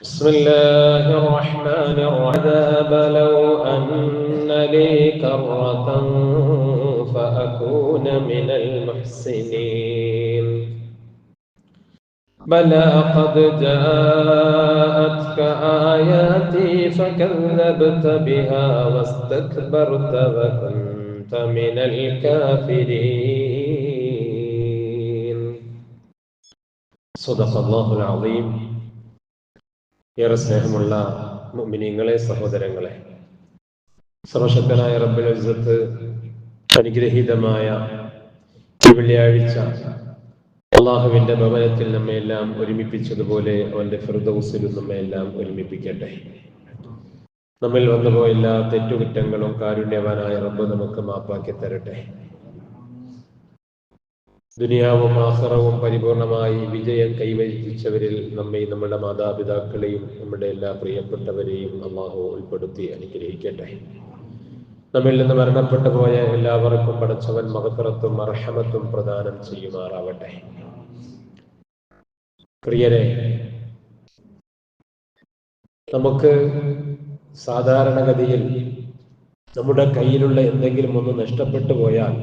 بسم الله الرحمن الرحيم. لو أن لي كرة فأكون من المحسنين. بلى قد جاءتك آياتي فكذبت بها واستكبرت وكنت من الكافرين. صدق الله العظيم. ഏറെ സ്നേഹമുള്ള മിനിങ്ങളെ സഹോദരങ്ങളെ. സർവശക്തനായ റബ്ബുൽ ഇസ്സത്ത് അനുഗ്രഹീതമായ വെള്ളിയാഴ്ച അള്ളാഹുവിന്റെ ഭവനത്തിൽ നമ്മയെല്ലാം ഒരുമിപ്പിച്ചതുപോലെ അവന്റെ ഫിർദൌസിലും നമ്മയെല്ലാം ഒരുമിപ്പിക്കട്ടെ. നമ്മിൽ വന്നുപോയ എല്ലാ തെറ്റുകുറ്റങ്ങളും കാരുണ്യവാനായ റബ്ബ് നമുക്ക് മാപ്പാക്കി തരട്ടെ ദുനിയാവും ആഹ്റവും പരിപൂർണമായി വിജയം കൈവരിച്ചവരിൽ നമ്മെ നമ്മുടെ മാതാപിതാക്കളെയും നമ്മുടെ എല്ലാ പ്രിയപ്പെട്ടവരെയും അള്ളാഹു ഉൾപ്പെടുത്തി അനുഗ്രഹിക്കട്ടെ. നമ്മിൽ നിന്ന് മരണപ്പെട്ടു പോയ എല്ലാവർക്കും പടച്ചവൻ മഹത്തറത്തും അർഹമത്തും പ്രദാനം ചെയ്യുമാറാവട്ടെ. പ്രിയരെ നമുക്ക് സാധാരണഗതിയിൽ നമ്മുടെ കയ്യിലുള്ള എന്തെങ്കിലും ഒന്ന് നഷ്ടപ്പെട്ടു പോയാൽ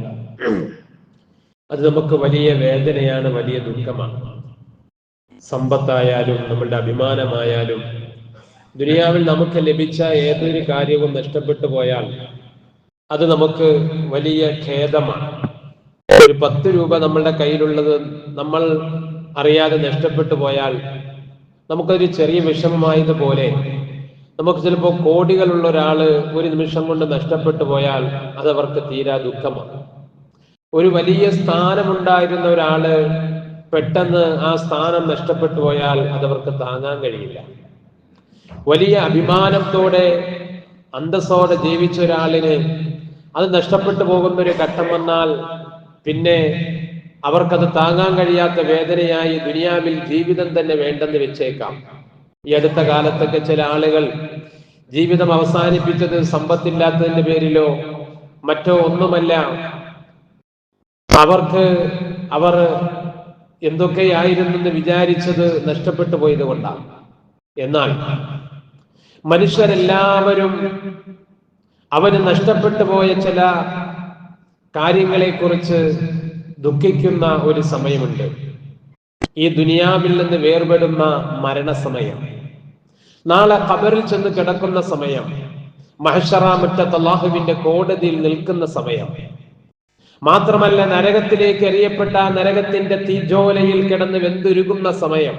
അത് നമുക്ക് വലിയ വേദനയാണ് വലിയ ദുഃഖമാണ്. സമ്പത്തായാലും നമ്മളുടെ അഭിമാനമായാലും ദുനിയാവിൽ നമുക്ക് ലഭിച്ച ഏതൊരു കാര്യവും നഷ്ടപ്പെട്ടു പോയാൽ അത് നമുക്ക് വലിയ ഖേദമാണ്. ഒരു പത്ത് രൂപ നമ്മളുടെ കയ്യിലുള്ളത് നമ്മൾ അറിയാതെ നഷ്ടപ്പെട്ടു പോയാൽ നമുക്കൊരു ചെറിയ വിഷമമായതുപോലെ നമുക്ക് ചിലപ്പോൾ കോടികളുള്ള ഒരാൾ ഒരു നിമിഷം കൊണ്ട് നഷ്ടപ്പെട്ടു പോയാൽ അതവർക്ക് തീരാ ദുഃഖമാണ്. ഒരു വലിയ സ്ഥാനമുണ്ടായിരുന്ന ഒരാൾ പെട്ടെന്ന് ആ സ്ഥാനം നഷ്ടപ്പെട്ടു പോയാൽ അതവർക്ക് താങ്ങാൻ കഴിയില്ല. വലിയ അഭിമാനത്തോടെ അന്തസ്സോടെ ജീവിച്ച ഒരാളിന് അത് നഷ്ടപ്പെട്ടു പോകുന്ന ഒരു ഘട്ടം വന്നാൽ പിന്നെ അവർക്കത് താങ്ങാൻ കഴിയാത്ത വേദനയായി ദുനിയാവിൽ ജീവിതം തന്നെ വേണ്ടെന്ന് വെച്ചേക്കാം. ഈ അടുത്ത കാലത്തൊക്കെ ചില ആളുകൾ ജീവിതം അവസാനിപ്പിച്ചത് സമ്പത്തില്ലാത്തതിന്റെ പേരിലോ മറ്റോ ഒന്നുമല്ല അവർക്ക് അവർ എന്തൊക്കെയായിരുന്നെന്ന് വിചാരിച്ചത് നഷ്ടപ്പെട്ടു പോയത് കൊണ്ടാണ് എന്നാൽ മനുഷ്യരെല്ലാവരും അവന് നഷ്ടപ്പെട്ടു പോയ ചില കാര്യങ്ങളെക്കുറിച്ച് ദുഃഖിക്കുന്ന ഒരു സമയമുണ്ട്. ഈ ദുനിയാവിൽ നിന്ന് വേർപെടുന്ന മരണസമയം നാളെ കബറിൽ ചെന്ന് കിടക്കുന്ന സമയം മഹഷറ മുറ്റത്ത് അള്ളാഹുവിന്റെ കോടതിയിൽ നിൽക്കുന്ന സമയം മാത്രമല്ല നരകത്തിലേക്ക് എറിയപ്പെട്ട നരകത്തിന്റെ തീജോലയിൽ കിടന്ന് വെന്തുരുകുന്ന സമയം.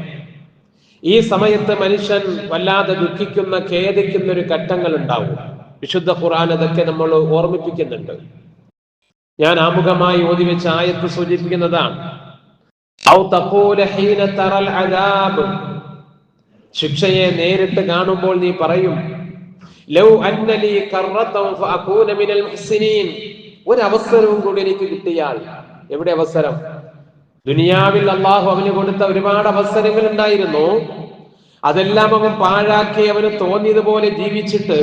ഈ സമയത്ത് മനുഷ്യൻ വല്ലാതെ ദുഃഖിക്കുന്ന ഖേദിക്കുന്ന ഒരു ഘട്ടങ്ങൾ ഉണ്ടാവും വിശുദ്ധ ഖുർആൻ അതൊക്കെ നമ്മൾ ഓർമ്മിപ്പിക്കുന്നുണ്ട്. ഞാൻ ആമുഖമായി ഓതി വെച്ച ആയത്ത് സൂചിപ്പിക്കുന്നതാണ്. ശിക്ഷയെ നേരിട്ട് കാണുമ്പോൾ നീ പറയും ലൗ ഒരവസരവും കൂടി എനിക്ക് കിട്ടിയാൽ എവിടെ അവസരം? ദുനിയാവിൽ അള്ളാഹു അവന് കൊടുത്ത ഒരുപാട് അവസരങ്ങൾ ഉണ്ടായിരുന്നു. അതെല്ലാം അവൻ പാഴാക്കി അവന് തോന്നിയതുപോലെ ജീവിച്ചിട്ട്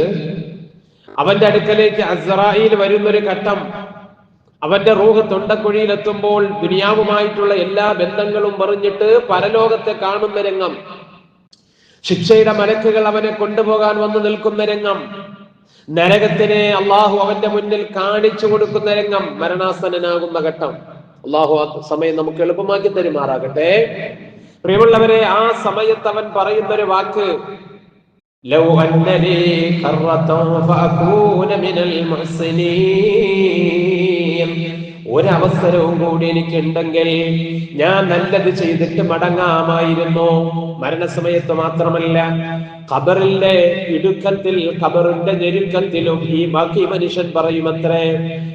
അവന്റെ അടുക്കലേക്ക് അസറായിൽ വരുന്നൊരു ഘട്ടം അവന്റെ റൂഹ് തൊണ്ടക്കുഴിയിൽ എത്തുമ്പോൾ ദുനിയാവുമായിട്ടുള്ള എല്ലാ ബന്ധങ്ങളും പറഞ്ഞിട്ട് പരലോകത്തെ കാണുന്ന രംഗം ശിക്ഷയുടെ മലക്കുകൾ അവനെ കൊണ്ടുപോകാൻ വന്നു നിൽക്കുന്ന രംഗം. നരകത്തിനെ അള്ളാഹു അവന്റെ മുന്നിൽ കാണിച്ചു കൊടുക്കുന്ന രംഗം മരണാസനനാകുന്ന ഘട്ടം. അള്ളാഹു ആ സമയം നമുക്ക് എളുപ്പമാക്കി തരുമാറാകട്ടെ. പ്രിയമുള്ളവരെ ആ സമയത്ത് അവൻ പറയുന്ന ഒരു വാക്ക് ലൗ ഒരവസരവും കൂടി എനിക്കുണ്ടെങ്കിൽ ഞാൻ നല്ലത് ചെയ്തിട്ട് മടങ്ങാമായിരുന്നു. മരണസമയത്ത് മാത്രമല്ല ഖബറിന്റെ ഇടുക്കത്തിൽ ഖബറിന്റെ ഞെരുക്കത്തിലും ഈ ബാക്കി മനുഷ്യൻ പറയുമത്രേ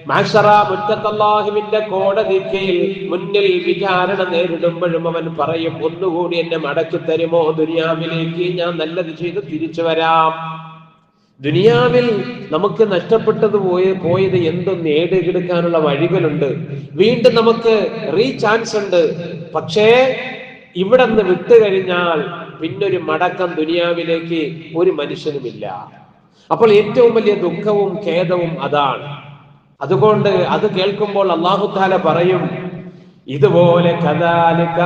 മാഷറ മുറ്റത്തല്ലാഹുവിന്റെ കോടതിക്കയിൽ മുന്നിൽ വിചാരണ നേരിടുമ്പോഴും അവൻ പറയും ഒന്നുകൂടി എന്നെ മടക്കി തരുമോ ദുനിയാവിലേക്ക് ഞാൻ നല്ലത് ചെയ്ത് തിരിച്ചു വരാം. ദുനിയാവിൽ നമുക്ക് നഷ്ടപ്പെട്ടത് പോയ പോയത് എന്തും നേടിയെടുക്കാനുള്ള വഴികളുണ്ട്. വീണ്ടും നമുക്ക് റീ ചാൻസ് ഉണ്ട്. പക്ഷേ ഇവിടെ നിന്ന് വിട്ടു കഴിഞ്ഞാൽ പിന്നൊരു മടക്കം ദുനിയാവിലേക്ക് ഒരു മനുഷ്യനുമില്ല. അപ്പോൾ ഏറ്റവും വലിയ ദുഃഖവും ഖേദവും അതാണ്. അതുകൊണ്ട് അത് കേൾക്കുമ്പോൾ അള്ളാഹു താല പറയും ഇതുപോലെ കദാലിക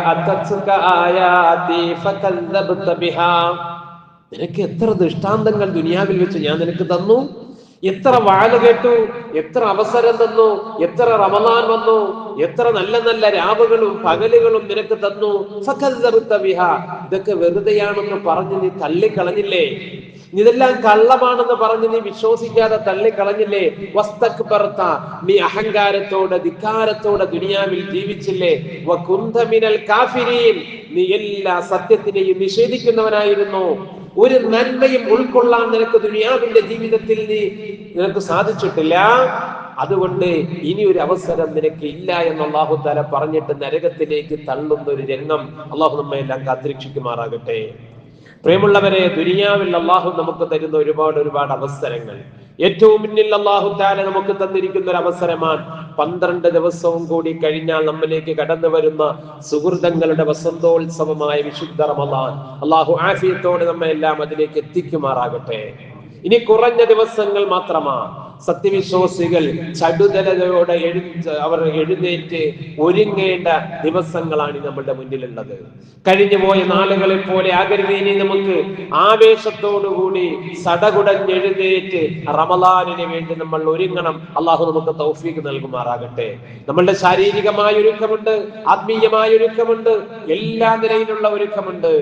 നിനക്ക് എത്ര ദൃഷ്ടാന്തങ്ങൾ ദുനിയാവിൽ വെച്ച് ഞാൻ നിനക്ക് തന്നു? എത്ര വാഴ കേട്ടു? എത്ര അവസരം തന്നു? എത്ര റമദാൻ വന്നു? എത്ര നല്ല നല്ല രാവുകളും പകലുകളും നിനക്ക് തന്നു? ബിഹ. ഇതൊക്കെ വെറുതെയാണെന്ന് പറഞ്ഞ് നീ തള്ളിക്കളഞ്ഞില്ലേ? ഇതെല്ലാം കള്ളമാണെന്ന് പറഞ്ഞ് നീ വിശ്വസിക്കാതെ തള്ളിക്കളഞ്ഞില്ലേ? വസ്തക് പറത്ത നീ അഹങ്കാരത്തോടെ ധിക്കാരത്തോടെ ദുനിയാവിൽ ജീവിച്ചില്ലേ? വകുന്ത മിനൽ കാഫിരീൻ. നീ എല്ലാ സത്യത്തിനെയും നിഷേധിക്കുന്നവനായിരുന്നു. ഒരു നന്മയും ഉൾക്കൊള്ളാൻ നിനക്ക് ദുനിയാവിന്റെ ജീവിതത്തിൽ നീ നിനക്ക് സാധിച്ചിട്ടില്ല. അതുകൊണ്ട് ഇനി ഒരു അവസരം നിനക്ക് ഇല്ല എന്ന് അള്ളാഹു താല പറഞ്ഞിട്ട് നരകത്തിലേക്ക് തള്ളുന്ന ഒരു രംഗം അള്ളാഹു നമ്മെ എല്ലാം കാത്തിരക്ഷിക്കുമാറാകട്ടെ. പ്രിയമുള്ളവരെ ദുനിയാവിൽ അള്ളാഹു നമുക്ക് തരുന്ന ഒരുപാട് ഒരുപാട് അവസരങ്ങൾ. ഏറ്റവും മുന്നിൽ അള്ളാഹു താല നമുക്ക് തന്നിരിക്കുന്ന ഒരു അവസരമാണ് പന്ത്രണ്ട് ദിവസവും കൂടി കഴിഞ്ഞാൽ നമ്മിലേക്ക് കടന്നു വരുന്ന സുഹൃതങ്ങളുടെ വസന്തോത്സവമായ വിശുദ്ധ റമദാൻ. അള്ളാഹു ആഫിയത്തോടെ നമ്മെ എല്ലാം അതിലേക്ക് എത്തിക്കുമാറാകട്ടെ. ഇനി കുറഞ്ഞ ദിവസങ്ങൾ മാത്രമാണ്. സത്യവിശ്വാസികൾ ചടുതലതയോടെ എഴു അവർ എഴുന്നേറ്റ് ഒരുങ്ങേണ്ട ദിവസങ്ങളാണ് നമ്മളുടെ മുന്നിലുള്ളത്. കഴിഞ്ഞു പോയ നാളുകളെ പോലെ ആകരുത് ഇനി നമുക്ക് ആവേശത്തോടുകൂടി സടകുടഞ്ഞെഴുന്നേറ്റ് റമലാനിന് വേണ്ടി നമ്മൾ ഒരുങ്ങണം. അള്ളാഹു നമുക്ക് തൗഫീക്ക് നൽകുമാറാകട്ടെ. നമ്മളുടെ ശാരീരികമായ ഒരുക്കമുണ്ട് ആത്മീയമായ ഒരുക്കമുണ്ട് എല്ലാ നിലയിലുള്ള ഒരുക്കമുണ്ട്.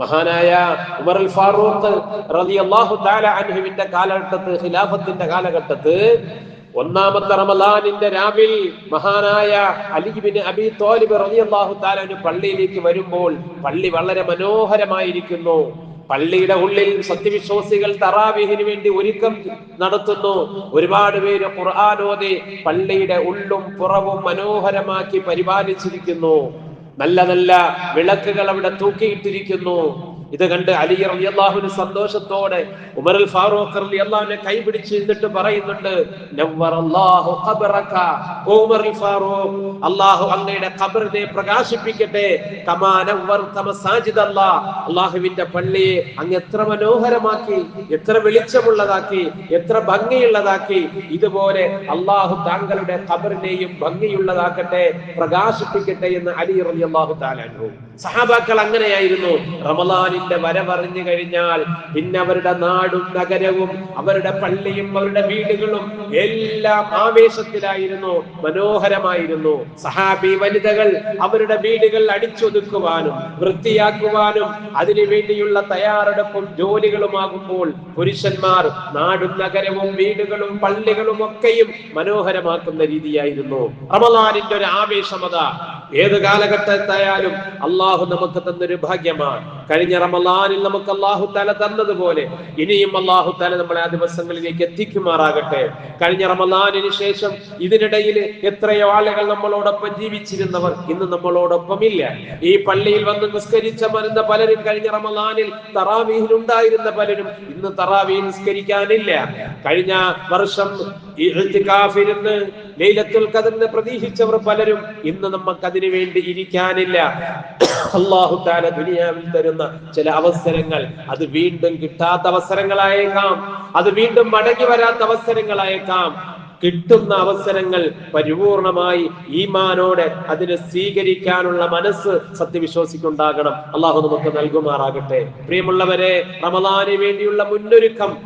മഹാനായ ഉമർ അൽ ഫാറൂഖ് റളിയല്ലാഹു തആല അൻഹുവിന്റെ കാലഘട്ടത്ത് ഖിലാഫത്തിന്റെ കാലഘട്ടത്ത് ഒന്നാമത്തെ റമദാനിന്റെ രാവിൽ മഹാനായ അലിബിൻ അബി തോലിബ് റളിയല്ലാഹു തആല പള്ളിയിലേക്ക് വരുമ്പോൾ പള്ളി വളരെ മനോഹരമായിരിക്കുന്നു. പള്ളിയുടെ ഉള്ളിൽ സത്യവിശ്വാസികൾ തറാവിഹിന് വേണ്ടി ഒരുക്കം നടത്തുന്നു. ഒരുപാട് പേര് ഖുർആാനോദി പള്ളിയുടെ ഉള്ളും പുറവും മനോഹരമാക്കി പരിപാലിച്ചിരിക്കുന്നു. നല്ല നല്ല വിളക്കുകൾ അവിടെ തൂക്കിയിട്ടിരിക്കുന്നു. ഇത് കണ്ട് അലി റളിയല്ലാഹുവിന് സന്തോഷത്തോടെ ഉമർ അൽ ഫാറൂഖ് കൈ കൈപിടിച്ച് എന്നിട്ട് പറയുന്നുണ്ട് ഫാറൂഖ് അല്ലാഹു അങ്ങയുടെ ഖബറിനെ പ്രകാശിപ്പിക്കട്ടെ. അള്ളാഹുവിന്റെ പള്ളിയെ അങ്ങ് എത്ര മനോഹരമാക്കി എത്ര വെളിച്ചമുള്ളതാക്കി എത്ര ഭംഗിയുള്ളതാക്കി. ഇതുപോലെ അള്ളാഹു താങ്കളുടെ ഖബറിനെയും ഭംഗിയുള്ളതാക്കട്ടെ പ്രകാശിപ്പിക്കട്ടെ എന്ന് അലി റളിയല്ലാഹു താലാൻ അൻഹു സഹാബാക്കൾ അങ്ങനെയായിരുന്നു. റമലാനിന്റെ വരവറിഞ്ഞു കഴിഞ്ഞാൽ പിന്നെ അവരുടെ നാടും നഗരവും അവരുടെ പള്ളിയും അവരുടെ വീടുകളും എല്ലാം ആവേശത്തിലായിരുന്നു മനോഹരമായിരുന്നു. സഹാബി വനിതകൾ അവരുടെ വീടുകൾ അടിച്ചൊതുക്കുവാനും വൃത്തിയാക്കുവാനും അതിനു വേണ്ടിയുള്ള തയ്യാറെടുപ്പും ജോലികളുമാകുമ്പോൾ പുരുഷന്മാർ നാടും നഗരവും വീടുകളും പള്ളികളും ഒക്കെയും മനോഹരമാക്കുന്ന രീതിയായിരുന്നു. റമലാനിന്റെ ഒരു ആവേശമത ഏത് കാലഘട്ടത്തായാലും അള്ളാഹു നമുക്ക് തന്നൊരു ഭാഗ്യമാണ്. കഴിഞ്ഞ റമലാനിൽ നമുക്ക് അള്ളാഹു തല തന്നതുപോലെ ഇനിയും അള്ളാഹു തല നമ്മളെ ആ ദിവസങ്ങളിലേക്ക് എത്തിക്കുമാറാകട്ടെ. കഴിഞ്ഞ റമലാനിന് ശേഷം ഇതിനിടയിൽ എത്രയോ ആളുകൾ നമ്മളോടൊപ്പം ജീവിച്ചിരുന്നവർ ഇന്ന് നമ്മളോടൊപ്പം ഇല്ല ഈ പള്ളിയിൽ വന്ന് നിസ്കരിച്ച മരുന്ന പലരും കഴിഞ്ഞ റമലാനിൽ തറാവീഹിൽ ഉണ്ടായിരുന്ന പലരും ഇന്ന് തറാവീ നിസ്കരിക്കാനില്ല. കഴിഞ്ഞ വർഷം ഇരുന്ന് ലൈലത്തുൽ ഖദറിനെ പ്രതീക്ഷിച്ചവർ പലരും ഇന്ന് നമുക്ക് അതിനു വേണ്ടി ഇരിക്കാനില്ല. അള്ളാഹു താല ദുനിയാവിൽ തരുന്ന ചില അവസരങ്ങൾ. അത് വീണ്ടും കിട്ടാത്ത അവസരങ്ങളായേക്കാം. അത് വീണ്ടും മടങ്ങി വരാത്ത അവസരങ്ങളായേക്കാം. കിട്ടുന്ന അവസരങ്ങൾ പരിപൂർണമായി ഈമാനോടെ അതിനെ സ്വീകരിക്കാനുള്ള മനസ്സ് സത്യവിശ്വാസിക്കുണ്ടാകണം. അള്ളാഹു നമുക്ക് നൽകുമാറാകട്ടെ. പ്രിയമുള്ളവരെ റമദാന് വേണ്ടിയുള്ള മുന്നൊരുക്കം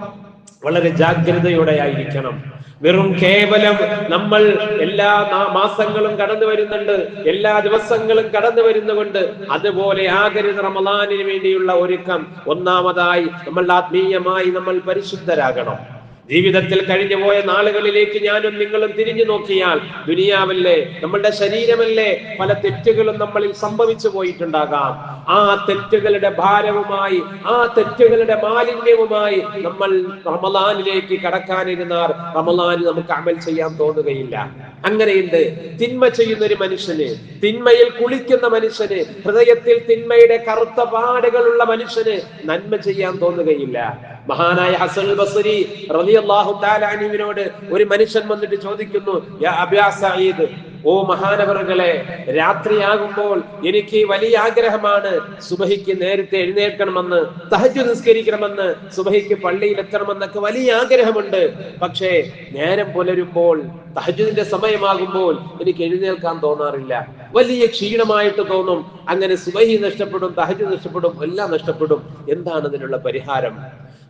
വളരെ ജാഗ്രതയോടെ ആയിരിക്കണം വെറും കേവലം നമ്മൾ എല്ലാ മാസങ്ങളും കടന്നു വരുന്നുണ്ട് എല്ലാ ദിവസങ്ങളും കടന്നു വരുന്നുകൊണ്ട് അതുപോലെ ആകരുത് റമദാനിന് വേണ്ടിയുള്ള ഒരുക്കം. ഒന്നാമതായി നമ്മൾ ആത്മീയമായി നമ്മൾ പരിശുദ്ധരാകണം. ജീവിതത്തിൽ കഴിഞ്ഞു പോയ നാളുകളിലേക്ക് ഞാനും നിങ്ങളും തിരിഞ്ഞു നോക്കിയാൽ ദുനിയാവല്ലേ നമ്മളുടെ ശരീരമല്ലേ പല തെറ്റുകളും നമ്മളിൽ സംഭവിച്ചു പോയിട്ടുണ്ടാകാം. ആ തെറ്റുകളുടെ ഭാരവുമായി ആ തെറ്റുകളുടെ മാലിന്യവുമായി നമ്മൾ റമലാനിലേക്ക് കടക്കാനിരുന്നാൽ റമലാൻ നമുക്ക് അമൽ ചെയ്യാൻ തോന്നുകയില്ല. അങ്ങനെയുണ്ട്. തിന്മ ചെയ്യുന്ന ഒരു മനുഷ്യന് തിന്മയിൽ കുളിക്കുന്ന മനുഷ്യന് ഹൃദയത്തിൽ തിന്മയുടെ കറുത്ത പാടുകളുള്ള മനുഷ്യന് നന്മ ചെയ്യാൻ തോന്നുകയില്ല. മഹാനായ ഹസൻ ബസരി റളിയല്ലാഹു തആല ഒരു മനുഷ്യൻ വന്നിട്ട് ചോദിക്കുന്നു യാ സഈദ് ഓ മഹാനവറുകളെ രാത്രിയാകുമ്പോൾ എനിക്ക് വലിയ ആഗ്രഹമാണ് സുബഹിക്ക് നേരത്തെ എഴുന്നേൽക്കണമെന്ന് തഹജു നിസ്കരിക്കണമെന്ന് സുബഹിക്ക് പള്ളിയിൽ എത്തണമെന്നൊക്കെ വലിയ ആഗ്രഹമുണ്ട്. പക്ഷേ നേരം പുലരുമ്പോൾ തഹജുദിന്റെ സമയമാകുമ്പോൾ എനിക്ക് എഴുന്നേൽക്കാൻ തോന്നാറില്ല. വലിയ ക്ഷീണമായിട്ട് തോന്നും. അങ്ങനെ സുബഹി നഷ്ടപ്പെടും തഹജു നഷ്ടപ്പെടും എല്ലാം നഷ്ടപ്പെടും. എന്താണ് ഇതിനുള്ള പരിഹാരം?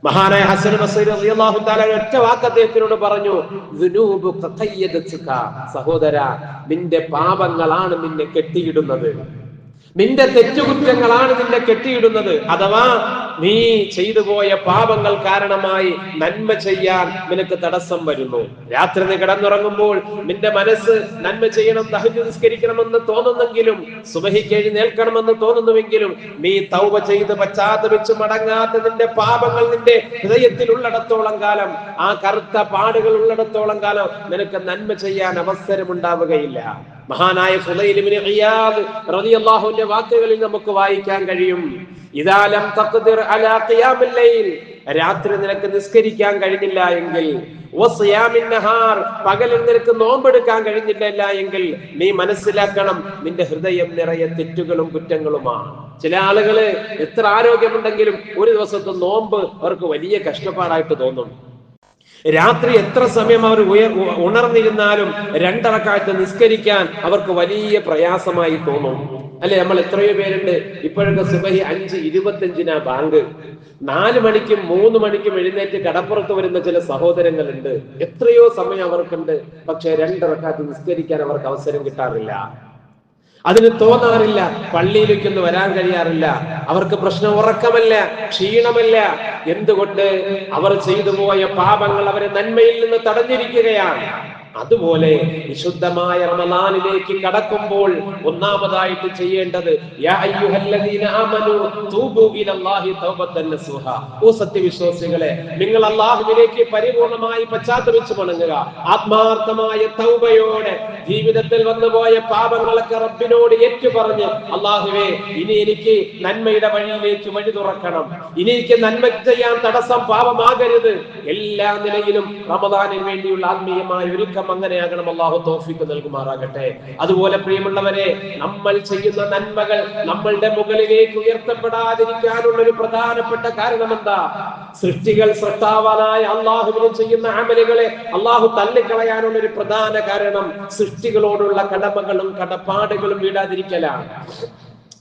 മഹാനായ ഹസൻ റളിയല്ലാഹു തആല ഒറ്റ വാക്ക് അദ്ദേഹത്തിനോട് പറഞ്ഞു സഹോദര നിന്റെ പാപങ്ങളാണ് നിന്നെ കെട്ടിയിടുന്നത്. നിന്റെ തെറ്റുകുറ്റങ്ങളാണ് നിന്നെ കെട്ടിയിടുന്നത്. അഥവാ നീ ചെയ്തു പോയ പാപങ്ങൾ കാരണമായി നന്മ ചെയ്യാൻ നിനക്ക് തടസ്സം വരുന്നു. രാത്രി നീ കിടന്നുറങ്ങുമ്പോൾ നിന്റെ മനസ്സ് നന്മ ചെയ്യണം തഹജ് നിസ്കരിക്കണമെന്ന് തോന്നുന്നെങ്കിലും സുബഹിക്ക് നേൽക്കണമെന്ന് തോന്നുന്നുവെങ്കിലും നീ തൗവ ചെയ്ത് പശ്ചാത്തപിച്ച് മടങ്ങാത്ത നിന്റെ പാപങ്ങൾ നിന്റെ ഹൃദയത്തിൽ ഉള്ളിടത്തോളം കാലം ആ കറുത്ത പാടുകൾ ഉള്ളിടത്തോളം കാലം നിനക്ക് നന്മ ചെയ്യാൻ അവസരമുണ്ടാവുകയില്ല. മഹാനായ ഫുലൈലിബ്നു ഇയാദ് റളിയല്ലാഹുവിന്റെ വാക്കുകളിൽ നമുക്ക് വായിക്കാൻ കഴിയും. ഇദാ ലം തഖ്ദിർ അലാ ഖിയാമിൽ ലൈൽ. രാത്രി നിനക്ക് നിസ്കരിക്കാൻ കഴിഞ്ഞില്ല എങ്കിൽ പകലിൽ നിനക്ക് നോമ്പെടുക്കാൻ കഴിഞ്ഞില്ല എങ്കിൽ നീ മനസ്സിലാക്കണം നിന്റെ ഹൃദയം നിറയെ തെറ്റുകളും കുറ്റങ്ങളുമാണ്. ചില ആളുകൾ എത്ര ആരോഗ്യമുണ്ടെങ്കിലും ഒരു ദിവസത്തെ നോമ്പ് അവർക്ക് വലിയ കഷ്ടപ്പാടായിട്ട് തോന്നും. രാത്രി എത്ര സമയം അവർ ഉയർ ഉണർന്നിരുന്നാലും രണ്ടറക്കാലത്ത് നിസ്കരിക്കാൻ അവർക്ക് വലിയ പ്രയാസമായി തോന്നും. അല്ലെ? നമ്മൾ എത്രയോ പേരുണ്ട്. ഇപ്പോഴൊക്കെ സുബഹി അഞ്ച് ഇരുപത്തഞ്ചിനാ ബാങ്ക്. നാല് മണിക്കും മൂന്ന് മണിക്കും എഴുന്നേറ്റ് കടപ്പുറത്ത് വരുന്ന ചില സഹോദരങ്ങളുണ്ട്. എത്രയോ സമയം അവർക്കുണ്ട്. പക്ഷെ രണ്ടറക്കാലത്ത് നിസ്കരിക്കാൻ അവർക്ക് അവസരം കിട്ടാറില്ല. അതിന് തോന്നാറില്ല പള്ളിയിലേക്കൊന്നും വരാൻ കഴിയാറില്ല. അവർക്ക് പ്രശ്നം ഉറക്കമല്ല ക്ഷീണമല്ല. എന്തുകൊണ്ട് അവർ ചെയ്തു പോയ പാപങ്ങൾ അവരെ നന്മയിൽ നിന്ന് തടഞ്ഞിരിക്കുകയാണ്. അതുപോലെ വിശുദ്ധമായ റമദാനിലേക്ക് കടക്കുമ്പോൾ ഒന്നാമതായിട്ട് ചെയ്യേണ്ടത് ഓ സത്യവിശ്വാസികളെ നിങ്ങൾ അള്ളാഹുവിലേക്ക് പരിപൂർണമായി പശ്ചാത്തപിച്ച് മടങ്ങുക. ആത്മാർത്ഥമായ തൗബയോടെ ജീവിതത്തിൽ വന്നുപോയ പാപങ്ങളൊക്കെ റബ്ബിനോട് ഏറ്റുപറഞ്ഞ് അള്ളാഹുവേ ഇനി എനിക്ക് നന്മയുടെ വഴിയിലേക്ക് വഴി തുറക്കണം. ഇനി എനിക്ക് നന്മ ചെയ്യാൻ തടസ്സം പാപമാകരുത്. എല്ലാ നിലയിലും റമദാനിന് വേണ്ടിയുള്ള ആത്മീയമായ ഒരുക്കം അങ്ങനെയാകണം. അള്ളാഹു തോഫിക്ക് നൽകുമാറാകട്ടെ. അതുപോലെ പ്രിയമുള്ളവരെ നമ്മൾ ചെയ്യുന്ന നന്മകൾ നമ്മളുടെ മുകളിലേക്ക് ഉയർത്തപ്പെടാതിരിക്കാനുള്ള ഒരു പ്രധാനപ്പെട്ട കാരണം എന്താ സൃഷ്ടികൾ സൃഷ്ടാവാനായ അള്ളാഹുവിനും ചെയ്യുന്ന അമലുകളെ അള്ളാഹു തള്ളിക്കളയാനുള്ള ഒരു പ്രധാന കാരണം സൃഷ്ടികളോടുള്ള കടമകളും കടപ്പാടുകളും വീടാതിരിക്കലാണ്.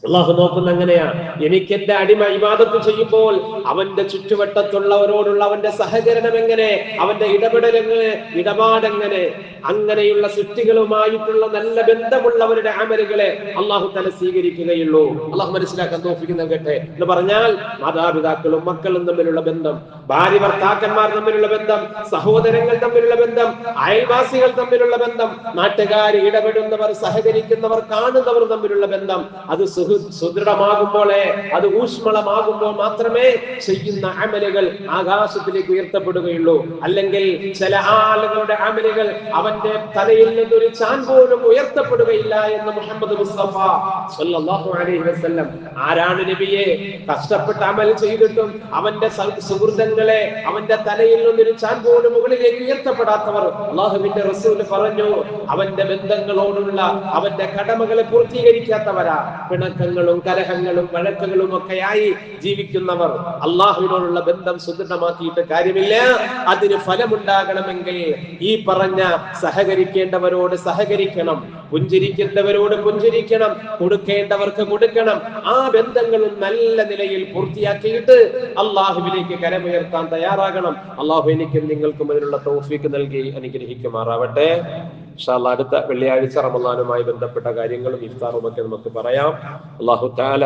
അള്ളാഹു നോക്കുന്ന അങ്ങനെയാണ് എനിക്ക് എന്റെ അടിമ ഇബാദത്ത് ചെയ്യുമ്പോൾ അവന്റെ ചുറ്റുവട്ടത്തുള്ളവരോടുള്ള അവന്റെ സഹകരണം എങ്ങനെ അവന്റെ ഇടപെടൽ എങ്ങനെ ഇടപാടെങ്ങനെ? അങ്ങനെയുള്ള സൃഷ്ടികളുമായിട്ടുള്ള നല്ല ബന്ധമുള്ളവരുടെ അമലുകളെ അള്ളാഹു തന്നെ സ്വീകരിക്കുകയുള്ളൂ. അള്ളാഹു മനസ്സിലാക്കാൻ തോപ്പിക്കുന്ന കേട്ടെ എന്ന് പറഞ്ഞാൽ മാതാപിതാക്കളും മക്കളും തമ്മിലുള്ള ബന്ധം ഭാര്യ ഭർത്താക്കന്മാർ തമ്മിലുള്ള ബന്ധം സഹോദരങ്ങൾ തമ്മിലുള്ള ബന്ധം അയൽവാസികൾ തമ്മിലുള്ള ബന്ധം നാട്ടുകാർ ഇടപെടുന്നവർ സഹകരിക്കുന്നവർ കാണുന്നവർ തമ്മിലുള്ള ബന്ധം അത് സുഹൃ സുദൃഢമാകുമ്പോഴേ അത് ഊഷ്മളമാകുമ്പോൾ മാത്രമേ ചെയ്യുന്ന അമലുകൾ ആകാശത്തിലേക്ക് ഉയർത്തപ്പെടുകയുള്ളൂ. അല്ലെങ്കിൽ ചില ആളുകളുടെ അമലുകൾ അവന്റെ തലയിൽ നിന്നൊരു ചാൻ പോലും ഉയർത്തപ്പെടുകയില്ല എന്ന് മുഹമ്മദ് സല്ലല്ലാഹു അലൈഹി വസല്ലം ആരാണ് നബിയെ കഷ്ടപ്പെട്ട അമൽ ചെയ്തിട്ടും അവന്റെ സുഹൃത്തുക്കളെ അവന്റെ തലയിൽ നിന്നൊരു ചാൻ പോലും മുകളിലേക്ക് ഉയർത്തപ്പെടാത്തവർ അള്ളാഹുവിന്റെ റസൂൽ പറഞ്ഞു അവന്റെ ബന്ധങ്ങളോടുള്ള അവന്റെ കടമകളെ പൂർത്തീകരിക്കാത്തവരാ. പിണക്കങ്ങളും കലഹങ്ങളും വഴക്കുകളും ഒക്കെയായി ജീവിക്കുന്നവർ അള്ളാഹുവിനോടുള്ള ബന്ധം സുദൃഢമാക്കിയിട്ട് കാര്യമില്ല. അതിന് ഫലമുണ്ടാകണമെങ്കിൽ ഈ പറഞ്ഞ സഹകരിക്കേണ്ടവരോട് സഹകരിക്കണം പുഞ്ചിരിക്കേണ്ടവരോട് പുഞ്ചിരിക്കണം കൊടുക്കേണ്ടവർക്ക് കൊടുക്കണം. ആ ബന്ധങ്ങളും നല്ല നിലയിൽ പൂർത്തിയാക്കിയിട്ട് അള്ളാഹുവിലേക്ക് കരമുയർത്താൻ തയ്യാറാകണം. അള്ളാഹു എനിക്കും നിങ്ങൾക്കും അതിനുള്ള തോഫിക്ക് നൽകി അനുഗ്രഹിക്കുമാറാവട്ടെ. ഇൻഷാ അല്ലാ അടുത്ത വെള്ളിയാഴ്ച റമദാനുമായി ബന്ധപ്പെട്ട കാര്യങ്ങളും ഇഫ്താറും ഒക്കെ നമുക്ക് പറയാം. അള്ളാഹു താല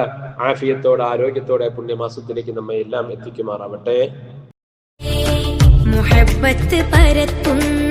ആഫിയത്തോടെ ആരോഗ്യത്തോടെ പുണ്യമാസത്തിലേക്ക് നമ്മെ എല്ലാം എത്തിക്കുമാറാവട്ടെ. മുഹബത്ത് പരത്തുന്ന